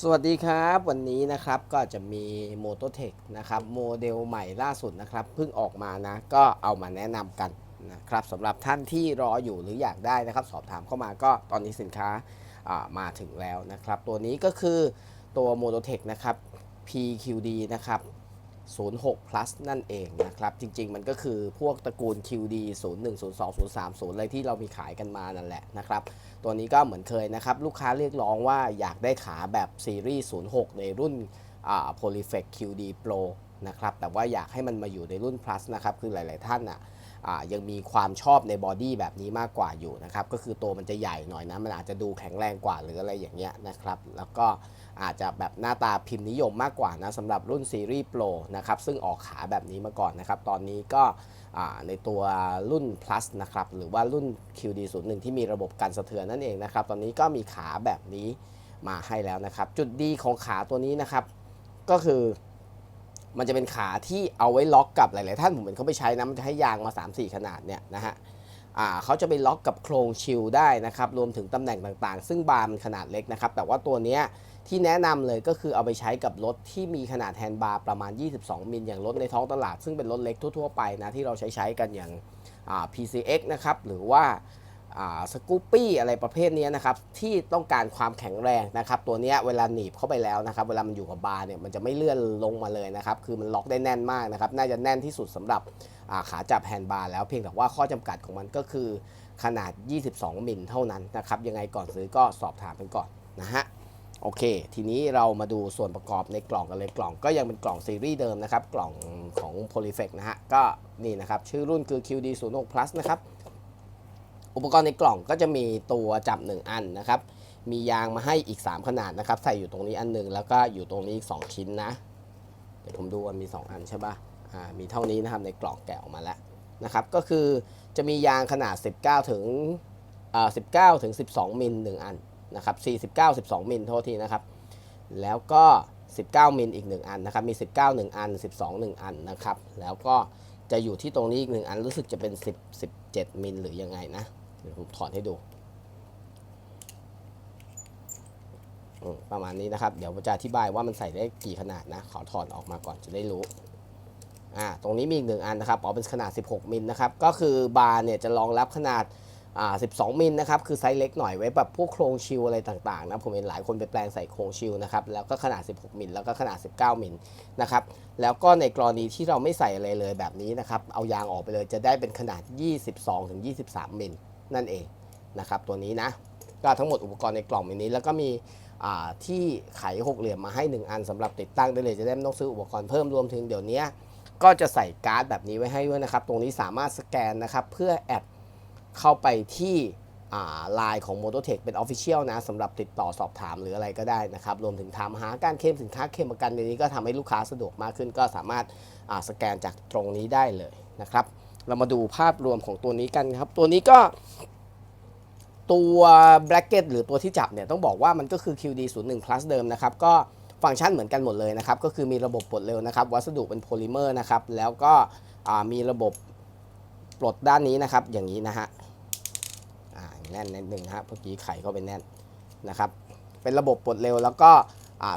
สวัสดีครับ วันนี้นะครับก็จะมี m o t o t e c h นะครับโมเดลใหม่ล่าสุดนะครับเพิ่งออกมานะก็เอามาแนะนำกันนะครับสำหรับท่านที่รออยู่หรืออยากได้นะครับ สอบถามเข้ามาก็ตอนนี้สินค้าามาถึงแล้วนะครับ ตัวนี้ก็คือตัว m o t o t e c h นะครับ PQD นะครับ 06 plus นั่นเองนะครับ จริง ๆ มันก็คือพวกตระกูล QD 01 02 030อะไรที่เรามีขายกันมานั่นแหละนะครับ ตัวนี้ก็เหมือนเคยนะครับ ลูกค้าเรียกร้องว่าอยากได้ขาแบบซีรีส์ 06 ในรุ่นอ่า Polyflex QD Pro นะครับ แต่ว่าอยากให้มันมาอยู่ในรุ่น plus นะครับ คือหลาย ๆ ท่านอะอ่า ยังมีความชอบในบอดี้แบบนี้มากกว่าอยู่นะครับ ก็คือตัวมันจะใหญ่หน่อยนะ มันอาจจะดูแข็งแรงกว่าหรืออะไรอย่างเงี้ยนะครับ แล้วก็อาจจะแบบหน้าตาพิมพ์นิยมมากกว่านะสำหรับรุ่นซีรีส์ Pro นะครับ ซึ่งออกขาแบบนี้มาก่อนนะครับ ตอนนี้ก็ในตัวรุ่น plus นะครับ หรือว่ารุ่น QD01 ที่มีระบบการสะเทือนนั่นเองนะครับ ตอนนี้ก็มีขาแบบนี้มาให้แล้วนะครับ จุดดีของขาตัวนี้นะครับ ก็คือ มันจะเป็นขาที่เอาไว้ล็อกกับหลาย ๆ ท่านผมเห็นเขาไปใช้นะมันจะให้ยางมา 3-4 ขนาดเนี่ยนะฮะอ่าเขาจะไปล็อกกับโครงชิลได้นะครับ รวมถึงตำแหน่งต่างๆ ซึ่งบาร์มันขนาดเล็กนะครับ แต่ว่าตัวเนี้ยที่แนะนำเลยก็คือเอาไปใช้กับรถที่มีขนาดแฮนด์บาร์ประมาณ 22 มิล อย่างรถในท้องตลาด ซึ่งเป็นรถเล็กทั่ว ๆ ไปนะ ที่เราใช้ใช้กันอย่างอ่า PCX นะครับ หรือว่า สกูปปี้อะไรประเภทนี้นะครับที่ต้องการความแข็งแรงนะครับตัวนี้เวลาหนีบเข้าไปแล้วนะครับเวลามันอยู่กับบาร์เนี่ยมันจะไม่เลื่อนลงมาเลยนะครับคือมันล็อกได้แน่นมากนะครับน่าจะแน่นที่สุดสำหรับาขาจับแฮนด์บาร์แล้วเพียงแต่ว่าข้อจำกัดของมันก็คือขนาด 22 มิลเท่านั้นนะครับยังไงก่อนซื้อก็สอบถามกันก่อนนะฮะโอเค ทีนี้เรามาดูส่วนประกอบในกล่องกันเลยกล่องก็ยังเป็นกล่องซีรีส์เดิมนะครับกล่องของ Polyflex นะฮะก็นี่นะครับชื่อรุ่นคือ QD 0 6 plus นะครับ อุปกรณ์ในกล่องก็จะมีตัวจับ 1 อันนะครับ มียางมาให้อีก 3 ขนาดนะครับ ใส่อยู่ตรงนี้อันหนึ่งแล้วก็อยู่ตรงนี้อีก 2 ชิ้นนะ เดี๋ยวผมดูว่ามี 2 อันใช่ปะอ่า มีเท่านี้นะครับในกล่องแกะออกมาแล้วนะครับ ก็คือจะมียางขนาด 19 ถึงอ่า19 ถึง 12 มิล1อันนะครับ49 12 มิลโทษทีนะครับ แล้วก็ 19 มิลอีก 1 อันนะครับ มี 19 1 อัน 12 1 อันนะครับ แล้วก็จะอยู่ที่ตรงนี้อีก 1 อันรู้สึกจะเป็น 10 17 มิลหรือยังไงนะ เดี๋ยวผมถอดให้ดูประมาณนี้นะครับ เดี๋ยวผมจะอธิบายว่ามันใส่ได้กี่ขนาดนะ ขอถอดออกมาก่อนจะได้รู้อ่าตรงนี้มีอีกหนึ่งอันนะครับอ๋อเป็นขนาด 16 มิลนะครับ ก็คือบาร์เนี่ยจะรองรับขนาดอ่า12 มิลนะครับ คือไซส์เล็กหน่อยไว้แบบพวกโครงชิลอะไรต่างๆนะ ผมเห็นหลายคนไปแปลงใส่โครงชิลนะครับ แล้วก็ขนาด 16 มิล แล้วก็ขนาด 19 มิลนะครับ แล้วก็ในกรณีที่เราไม่ใส่อะไรเลยแบบนี้นะครับ เอายางออกไปเลยจะได้เป็นขนาด 22ถึง23 มิล นั่นเองนะครับตัวนี้นะก็ทั้งหมดอุปกรณ์ในกล่องมินี้ แล้วก็มีที่ไขหกเหลี่ยมมาให้ 1 อันสำหรับติดตั้งได้เลยจะได้ไม่ต้องซื้ออุปกรณ์เพิ่มรวมถึงเดี๋ยวนี้ก็จะใส่การ์ดแบบนี้ไว้ให้ด้วยนะครับ ตรงนี้สามารถสแกนนะครับเพื่อแอดเข้าไปที่ไลน์ของ m o t o t e c h เป็น Official นะสำหรับติดต่อสอบถามหรืออะไรก็ได้นะครับ รวมถึงถามหาการเคลมสินค้าเคลมประกันในนี้ก็ทำให้ลูกค้าสะดวกมากขึ้น ก็สามารถสแกนจากตรงนี้ได้เลยนะครับ เรามาดูภาพรวมของตัวนี้กันครับ ตัวนี้ก็ตัว bracket หรือตัวที่จับเนี่ยต้องบอกว่ามันก็คือ QD 0 1 plus เดิมนะครับ ก็ฟังก์ชันเหมือนกันหมดเลยนะครับ ก็คือมีระบบปลดเร็วนะครับ วัสดุเป็นโพลิเมอร์นะครับ แล้วก็มีระบบปลดด้านนี้นะครับ อย่างนี้นะฮะอ่าแน่นนิดนึงนะฮะเมื่อกี้ไขเข้าไปแน่นนะครับ เป็นระบบปลดเร็วแล้วก็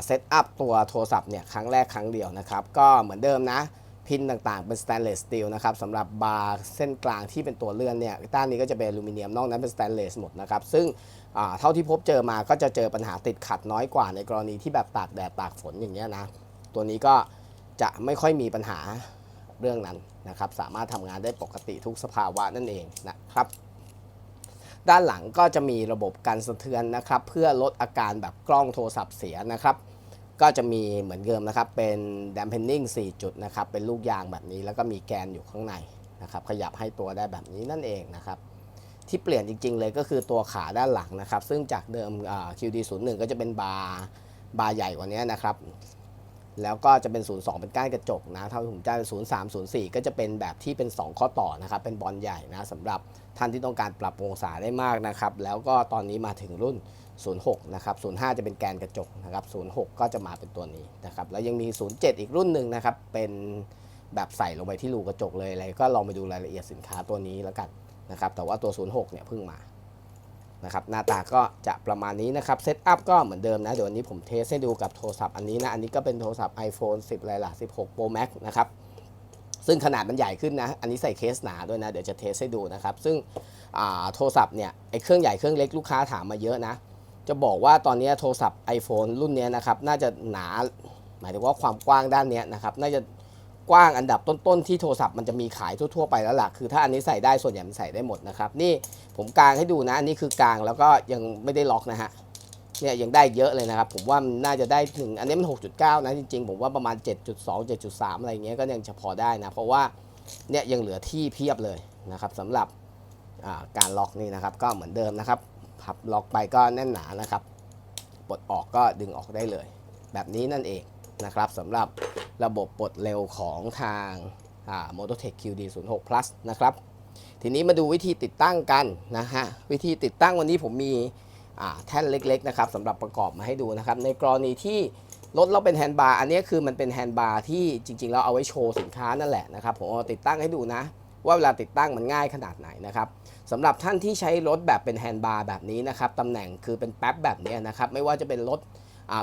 เซตอัพตัวโทรศัพท์เนี่ยครั้งแรกครั้งเดียวนะครับ ก็เหมือนเดิมนะ พินต่างๆ เป็นสแตนเลสสตีลนะครับสำหรับบาร์เส้นกลางที่เป็นตัวเลื่อนเนี่ยด้านนี้ก็จะเป็นอลูมิเนียมนอกนั้นเป็นสแตนเลสหมดนะครับ ซึ่งเท่าที่พบเจอมาก็จะเจอปัญหาติดขัดน้อยกว่าในกรณีที่แบบตากแดดตากฝนอย่างเงี้ยนะ ตัวนี้ก็จะไม่ค่อยมีปัญหาเรื่องนั้นนะครับ สามารถทำงานได้ปกติทุกสภาวะนั่นเองนะครับด้านหลังก็จะมีระบบการสะเทือนนะครับ เพื่อลดอาการแบบกล้องโทรศัพท์เสียนะครับ ก็จะมีเหมือนเดิมนะครับ เป็น dampening 4จุดนะครับ เป็นลูกยางแบบนี้ แล้วก็มีแกนอยู่ข้างในนะครับ ขยับให้ตัวได้แบบนี้นั่นเองนะครับ ที่เปลี่ยนจริง ๆ เลยก็คือตัวขาด้านหลังนะครับ ซึ่งจากเดิม QD 0 1 ก็จะเป็นบาร์บาร์ใหญ่กว่านี้นะครับ แล้วก็จะเป็น 02 เป็นก้านกระจกนะ เท่าที่ผมจำ03 04 ก็จะเป็นแบบที่เป็น 2 ข้อต่อนะครับ เป็นบอลใหญ่นะสำหรับท่านที่ต้องการปรับองศาได้มากนะครับ แล้วก็ตอนนี้มาถึงรุ่น 06 นะครับ 05 จะเป็นแกนกระจกนะครับ 06 ก็จะมาเป็นตัวนี้นะครับ แล้วยังมี 07 อีกรุ่นหนึ่งนะครับ เป็นแบบใส่ลงไปที่รูกระจกเลยอะไร ก็ลองไปดูรายละเอียดสินค้าตัวนี้แล้วกันนะครับ แต่ว่าตัว 06 เนี่ยเพิ่งมานะครับ หน้าตาก็จะประมาณนี้นะครับ เซตอัพก็เหมือนเดิมนะ เดี๋ยววันนี้ผมเทสให้ดูกับโทรศัพท์อันนี้นะ อันนี้ก็เป็นโทรศัพท์ iPhone 10อะไรล่ะ 16 Pro Max นะครับซึ่งขนาดมันใหญ่ขึ้นนะ อันนี้ใส่เคสหนาด้วยนะ เดี๋ยวจะเทสให้ดูนะครับ ซึ่งโทรศัพท์เนี่ย ไอ้เครื่องใหญ่เครื่องเล็กลูกค้าถามมาเยอะนะ จะบอกว่าตอนนี้โทรศัพท์ iPhone รุ่นนี้นะครับน่าจะหนา หมายถึงว่าความกว้างด้านนี้นะครับน่าจะกว้างอันดับต้นๆที่โทรศัพท์มันจะมีขายทั่วๆไปแล้วล่ะคือถ้าอันนี้ใส่ได้ส่วนใหญ่มันใส่ได้หมดนะครับนี่ผมกางให้ดูนะอันนี้คือกางแล้วก็ยังไม่ได้ล็อกนะฮะเนี่ยยังได้เยอะเลยนะครับ ผมว่ามันน่าจะได้ถึงอันนี้มัน 6.9 นะจริงๆ ผมว่าประมาณ 7.2 7.3 อะไรเงี้ยก็ยังจะพอได้นะ เพราะว่าเนี่ยยังเหลือที่เพียบเลยนะครับสำหรับการล็อกนี่นะครับ ก็เหมือนเดิมนะครับ พับล็อกไปก็แน่นหนานะครับปลดออกก็ดึงออกได้เลย แบบนี้นั่นเองนะครับสำหรับระบบปลดเร็วของทาง Mototech QD 0 6 Plus นะครับ ทีนี้มาดูวิธีติดตั้งกันนะฮะ วิธีติดตั้งวันนี้ผมมีแท่นเล็กๆนะครับสำหรับประกอบมาให้ดูนะครับ ในกรณีที่รถเราเป็นแฮนด์บาร์อันนี้คือมันเป็นแฮนด์บาร์ที่จริงๆ เราเอาไว้โชว์สินค้านั่นแหละนะครับ ผมติดตั้งให้ดูนะ ว่าเวลาติดตั้งมันง่ายขนาดไหนนะครับสำหรับท่านที่ใช้รถแบบเป็นแฮนด์บาร์แบบนี้นะครับตำแหน่งคือเป็นแป๊บแบบนี้นะครับไม่ว่าจะเป็นรถ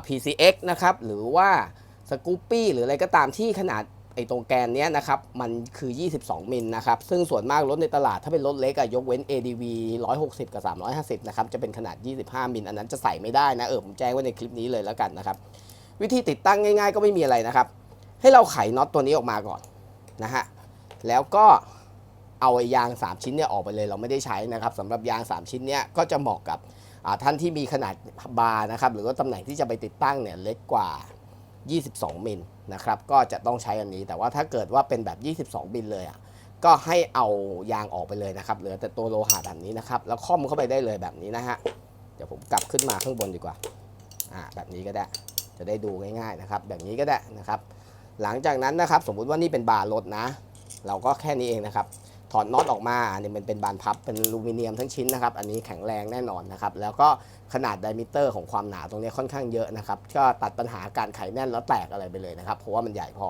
PCX นะครับหรือว่าสกูปปี้หรืออะไรก็ตามที่ขนาดไอ้ตรงแกนเนี้ยนะครับมันคือ 22 มิลนะครับ ซึ่งส่วนมากรถในตลาดถ้าเป็นรถเล็กอะยกเว้น ADV 160 กับ 350 นะครับ จะเป็นขนาด 25 มิล อันนั้นจะใส่ไม่ได้นะ เออผมแจ้งไว้ในคลิปนี้เลยแล้วกันนะครับ วิธีติดตั้งง่ายๆก็ไม่มีอะไรนะครับ ให้เราไขน็อตตัวนี้ออกมาก่อนนะฮะแล้วก็ เอาไอ้ยาง 3 ชิ้นเนี่ยออกไปเลยเราไม่ได้ใช้นะครับสำหรับยาง 3 ชิ้นเนี่ยก็จะเหมาะกับท่านที่มีขนาดบาร์นะครับหรือว่าตำแหน่งที่จะไปติดตั้งเนี่ยเล็กกว่า 22 มิลนะครับก็จะต้องใช้อันนี้แต่ว่าถ้าเกิดว่าเป็นแบบ 22 มิลเลยอะก็ให้เอายางออกไปเลยนะครับเหลือแต่ตัวโลหะแบบนี้นะครับแล้วค่อมเข้าไปได้เลยแบบนี้นะฮะเดี๋ยวผมกลับขึ้นมาข้างบนดีกว่าอ่าแบบนี้ก็ได้จะได้ดูง่ายๆนะครับแบบนี้ก็ได้นะครับ หลังจากนั้นนะครับสมมุติว่านี่เป็นบาร์รถนะ เราก็แค่นี้เองนะครับ ถอดน็อตออกมาอันนี้มันเป็นบานพับเป็นอลูมิเนียมทั้งชิ้นนะครับ อันนี้แข็งแรงแน่นอนนะครับ แล้วก็ขนาดไดมิเตอร์ของความหนาตรงนี้ค่อนข้างเยอะนะครับก็ตัดปัญหาการไขแน่นแล้วแตกอะไรไปเลยนะครับ เพราะว่ามันใหญ่พอ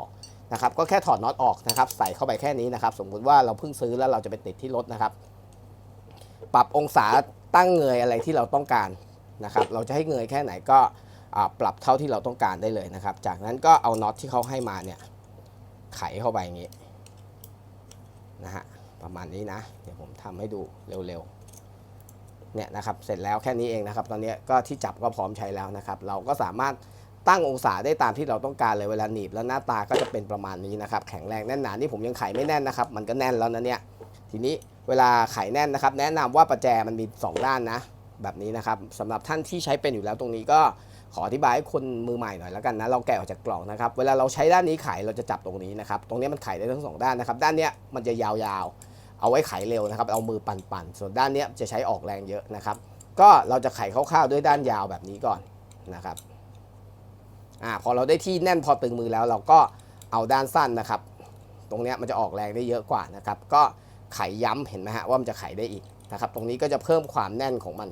นะครับ ก็แค่ถอดน็อตออกนะครับ ใส่เข้าไปแค่นี้นะครับ สมมุติว่าเราเพิ่งซื้อแล้วเราจะไปติดที่รถนะครับ ปรับองศาตั้งเงยอะไรที่เราต้องการนะครับ เราจะให้เงยแค่ไหนก็ปรับเท่าที่เราต้องการได้เลยนะครับ จากนั้นก็เอาน็อตที่เขาให้มาเนี่ยไขเข้าไปอย่างนี้นะฮะ ประมาณนี้นะ เดี๋ยวผมทำให้ดูเร็วๆ เนี่ยนะครับ เสร็จแล้วแค่นี้เองนะครับ ตอนนี้ก็ที่จับก็พร้อมใช้แล้วนะครับ เราก็สามารถตั้งองศาได้ตามที่เราต้องการเลยเวลาหนีบแล้วหน้าตาก็จะเป็นประมาณนี้นะครับ แข็งแรงแน่นหนา นี่ผมยังไขไม่แน่นนะครับ มันก็แน่นแล้วนะเนี่ย ทีนี้เวลาไขแน่นนะครับ แนะนำว่าประแจมันมีสองด้านนะ แบบนี้นะครับสำหรับท่านที่ใช้เป็นอยู่แล้วตรงนี้ก็ขออธิบายให้คนมือใหม่หน่อยแล้วกันนะ เราแกะออกจากกล่องนะครับ เวลาเราใช้ด้านนี้ไขเราจะจับตรงนี้นะครับ ตรงนี้มันไขได้ทั้งสองด้านนะครับ ด้านเนี้ยมันจะยาวๆ เอาไว้ไขเร็วนะครับ เอามือปั่นๆ ส่วนด้านนี้จะใช้ออกแรงเยอะนะครับ ก็เราจะไขคร่าวๆด้วยด้านยาวแบบนี้ก่อนนะครับอ่าพอเราได้ที่แน่นพอตึงมือแล้วเราก็เอาด้านสั้นนะครับ ตรงนี้มันจะออกแรงได้เยอะกว่านะครับ ก็ไขย้ำเห็นไหมฮะว่ามันจะไขได้อีกนะครับ ตรงนี้ก็จะเพิ่มความแน่นของมัน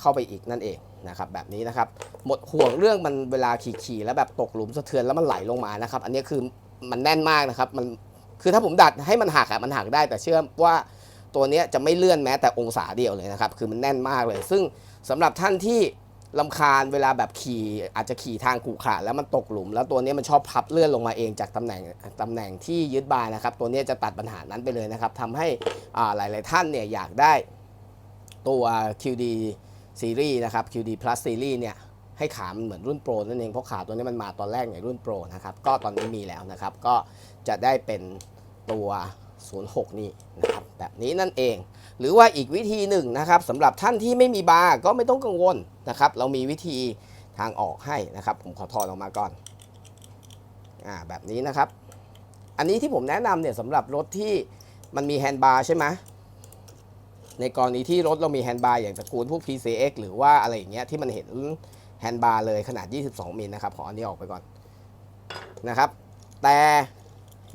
เข้าไปอีกนั่นเองนะครับแบบนี้นะครับ หมดห่วงเรื่องมันเวลาขี่ๆแล้วแบบตกหลุมสะเทือนแล้วมันไหลลงมานะครับ อันนี้คือมันแน่นมากนะครับ มัน คือถ้าผมดัดให้มันหักอะมันหักได้ แต่เชื่อว่าตัวนี้จะไม่เลื่อนแม้แต่องศาเดียวเลยนะครับ คือมันแน่นมากเลย ซึ่งสำหรับท่านที่ลำคาญเวลาแบบขี่อาจจะขี่ทางขรุขระแล้วมันตกหลุม แล้วตัวนี้มันชอบพับเลื่อนลงมาเองจากตำแหน่งตำแหน่งที่ยึดบาร์นะครับ ตัวนี้จะตัดปัญหานั้นไปเลยนะครับทำให้อ่าหลาย ๆ ท่านเนี่ยอยากได้ตัว QD ซีรีส์นะครับ QD Plus Series เนี่ย ให้ขามันเหมือนรุ่นโปรนั่นเองเพราะขาตัวนี้มันมาตอนแรกในรุ่นโปรนะครับก็ตอนนี้มีแล้วนะครับ ก็จะได้เป็นตัว 06 นี่นะครับแบบนี้นั่นเอง หรือว่าอีกวิธีหนึ่งนะครับสำหรับท่านที่ไม่มีบาร์ก็ไม่ต้องกังวลนะครับ เรามีวิธีทางออกให้นะครับ ผมขอถอดออกมาก่อนอ่าแบบนี้นะครับ อันนี้ที่ผมแนะนำเนี่ยสำหรับรถที่มันมีแฮนด์บาร์ใช่ไหมในกรณีที่รถเรามีแฮนด์บาร์อย่างตระกูลพวก PCX หรือว่าอะไรอย่างเงี้ยที่มันเห็น แฮนด์บาร์เลยขนาด 22 มิลนะครับ ขออันนี้ออกไปก่อนนะครับ แต่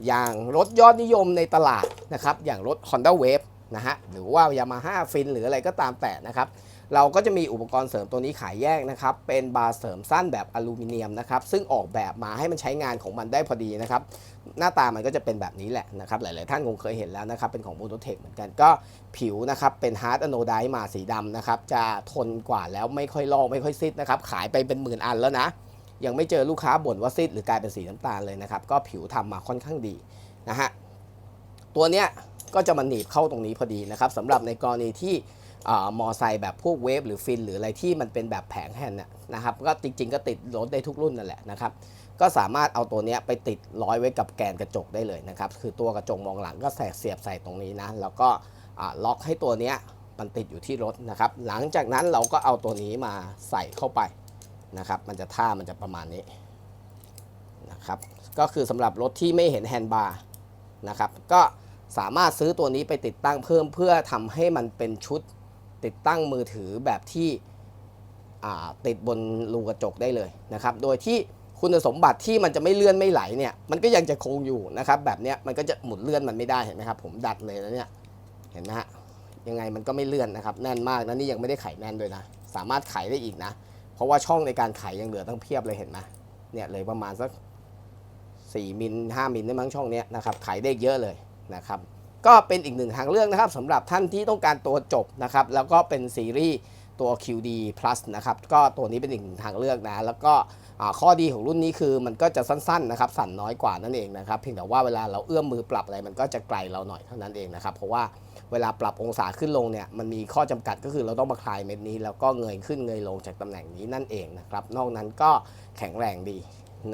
อย่างรถยอดนิยมในตลาดนะครับ อย่างรถ Honda Wave นะฮะ หรือว่า Yamaha Fin หรืออะไรก็ตามแต่นะครับ เราก็จะมีอุปกรณ์เสริมตัวนี้ขายแยกนะครับ เป็นบาร์เสริมสั้นแบบอลูมิเนียมนะครับ ซึ่งออกแบบมาให้มันใช้งานของมันได้พอดีนะครับ หน้าตามันก็จะเป็นแบบนี้แหละนะครับ หลาย ๆ ท่านคงเคยเห็นแล้วนะครับ เป็นของ m o t o t e c h เหมือนกัน ก็ผิวนะครับ เป็นฮาร์ดอโนไดมาสีดำนะครับ จะทนกว่าแล้วไม่ค่อยลอกไม่ค่อยซิดนะครับ ขายไปเป็นหมื่นอันแล้วนะ ยังไม่เจอลูกค้าบ่นว่าซิดหรือกลายเป็นสีน้ำตาลเลยนะครับ ก็ผิวทำมาค่อนข้างดีนะฮะ ตัวเนี้ยก็จะมาหนีบเข้าตรงนี้พอดีนะครับสำหรับในกรณีที่ มอไซค์แบบพวกเวฟหรือฟิน หรืออะไรที่มันเป็นแบบแผงแฮนด์นะครับก็จริง ๆ ก็ติดรถได้ทุกรุ่นนั่นแหละนะครับก็สามารถเอาตัวนี้ไปติดร้อยไว้กับแกนกระจกได้เลยนะครับคือตัวกระจกมองหลังก็แสกเสียบใส่ตรงนี้นะแล้วก็ล็อกให้ตัวนี้มันติดอยู่ที่รถนะครับหลังจากนั้นเราก็เอาตัวนี้มาใส่เข้าไปนะครับมันจะท่ามันจะประมาณนี้นะครับก็คือสำหรับรถที่ไม่เห็นแฮนด์บาร์นะครับก็สามารถซื้อตัวนี้ไปติดตั้งเพิ่มเพื่อทำให้มันเป็นชุด ติดตั้งมือถือแบบที่ติดบนรูกระจกได้เลยนะครับ โดยที่คุณสมบัติที่มันจะไม่เลื่อนไม่ไหลเนี่ย มันก็ยังจะคงอยู่นะครับ แบบเนี้ยมันก็จะหมุนเลื่อนมันไม่ได้เห็นไหมครับ ผมดัดเลยนะเนี่ย เห็นไหมฮะ ยังไงมันก็ไม่เลื่อนนะครับ แน่นมากนะนี่ยังไม่ได้ไขแน่นด้วยนะ สามารถไขได้อีกนะ เพราะว่าช่องในการไขยังเหลือตั้งเพียบเลยเห็นไหมเนี่ยเลยประมาณสัก4มิล5มิลได้มั้งช่องเนี้ยนะครับ ไขได้เยอะเลยนะครับ ก็เป็นอีกหนึ่งทางเลือกนะครับสำหรับท่านที่ต้องการตัวจบนะครับแล้วก็เป็นซีรีส์ตัว QD Plus นะครับก็ตัวนี้เป็นอีกหนึ่งทางเลือกนะแล้วก็ข้อดีของรุ่นนี้คือมันก็จะสั้นๆนะครับสั่นน้อยกว่านั่นเองนะครับเพียงแต่ว่าเวลาเราเอื้อมมือปรับอะไรมันก็จะไกลเราหน่อยเท่านั้นเองนะครับเพราะว่าเวลาปรับองศาขึ้นลงเนี่ยมันมีข้อจำกัดก็คือเราต้องมาคลายเม็ดนี้ แล้วก็เงยขึ้นเงยลงจากตำแหน่งนี้นั่นเองนะครับนอกนั้นก็แข็งแรงดี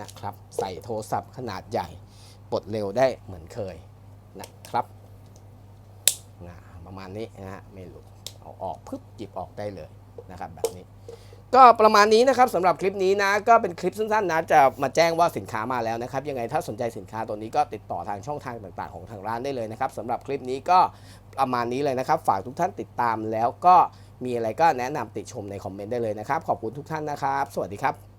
นะครับใส่โทรศัพท์ขนาดใหญ่ปลดเร็วได้เหมือนเคยนะครับ นะประมาณนี้นะฮะไม่หลุดเอาออกปึ๊บหยิบออกได้เลยนะครับแบบนี้ ก็ประมาณนี้นะครับสำหรับคลิปนี้นะ ก็เป็นคลิปสั้นๆนะจะมาแจ้งว่าสินค้ามาแล้วนะครับ ยังไงถ้าสนใจสินค้าตัวนี้ก็ติดต่อทางช่องทางต่างๆ ของทางร้านได้เลยนะครับสำหรับคลิปนี้ก็ประมาณนี้เลยนะครับ ฝากทุกท่านติดตามแล้วก็มีอะไรก็แนะนำติชมในคอมเมนต์ได้เลยนะครับ ขอบคุณทุกท่านนะครับ สวัสดีครับ